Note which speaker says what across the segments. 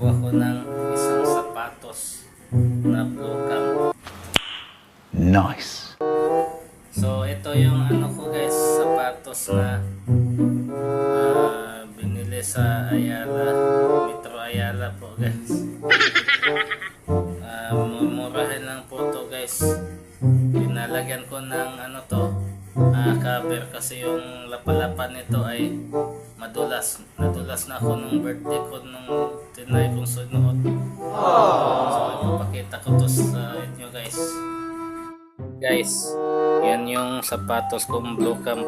Speaker 1: isang sapatos na blue cam.
Speaker 2: Nice.
Speaker 1: So ito yung ano ko guys, sapatos na ah, binili sa Ayala, Metro Ayala po guys. Ah, mumurahin lang po to guys. Pinalagyan ko ng ano to, ah, cover kasi yung lapalapan nito ay madulas. Nadulas na ako nung birthday ko nung tinry kong sunuot. So ipapakita ko to sa inyo guys. Guys, yan yung sapatos kong blue cam.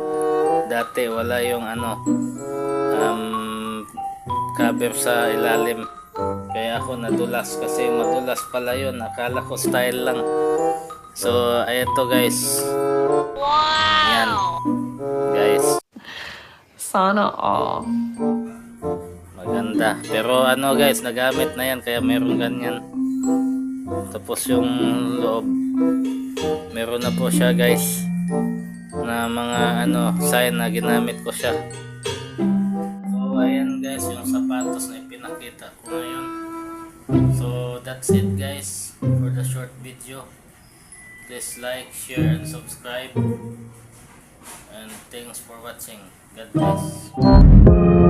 Speaker 1: Dati wala yung ano, um, cover sa ilalim. Kaya ako nadulas kasi madulas pala yun. Akala ko style lang. So, ayan to guys. Yan. Guys,
Speaker 3: Sana all.
Speaker 1: maganda. Pero ano guys, nagamit na yan kaya meron ganyan. Tapos yung loob, meron na po siya guys na mga ano sign na ginamit ko siya. So ayan guys yung sapatos na ipinakita ko ngayon. So that's it guys for the short video. Please like, share, and subscribe. And thanks for watching. God bless.